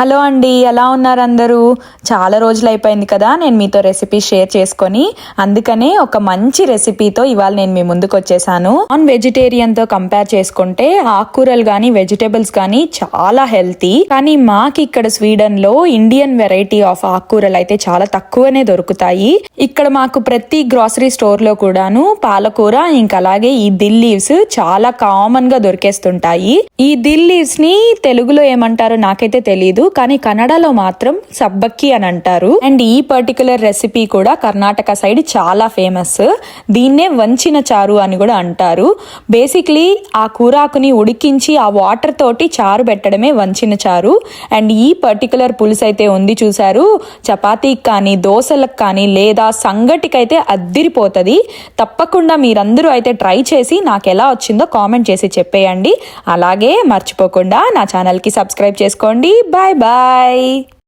Hello అండి ఎలా ఉన్నారు అందరూ? చాలా రోజులు అయిపోయింది కదా నేను మీతో రెసిపీ షేర్ చేసుకొని అందుకనే ఒక మంచి రెసిపీతో ఇవాళ నేను మీ ముందుకు వచ్చేసాను. నాన్ వెజిటేరియన్తో కంపేర్ చేసుకుంటే ఆకుకూరలు కానీ వెజిటేబుల్స్ కానీ చాలా హెల్తీ. కానీ మాకు ఇక్కడ స్వీడన్లో ఇండియన్ వెరైటీ ఆఫ్ ఆకుకూరలు అయితే చాలా తక్కువనే దొరుకుతాయి. ఇక్కడ మాకు ప్రతి గ్రాసరీ స్టోర్లో కూడాను పాలకూర ఇంకా అలాగే ఈ దిల్ లీవ్స్ చాలా కామన్గా దొరికేస్తుంటాయి. ఈ దిల్ లీవ్స్ని తెలుగులో ఏమంటారో నాకైతే తెలియదు కానీ కన్నడలో మాత్రం సబ్బక్కి అని అంటారు. అండ్ ఈ పర్టికులర్ రెసిపీ కూడా కర్ణాటక సైడ్ చాలా ఫేమస్ దీన్నే వంచిన చారు అని కూడా అంటారు. బేసిక్లీ ఆ కూరాకుని ఉడికించి ఆ వాటర్ తోటి చారు పెట్టడమే వంచిన చారు. అండ్ ఈ పర్టికులర్ పులుసు అయితే ఉంది చూసారు చపాతీకి కానీ దోశలకు కానీ లేదా సంగటికైతే అద్దిరిపోతుంది. తప్పకుండా మీరందరూ అయితే ట్రై చేసి నాకు ఎలా వచ్చిందో కామెంట్ చేసి చెప్పేయండి. అలాగే మర్చిపోకుండా నా ఛానల్కి సబ్స్క్రైబ్ చేసుకోండి. బాయ్. బాయ్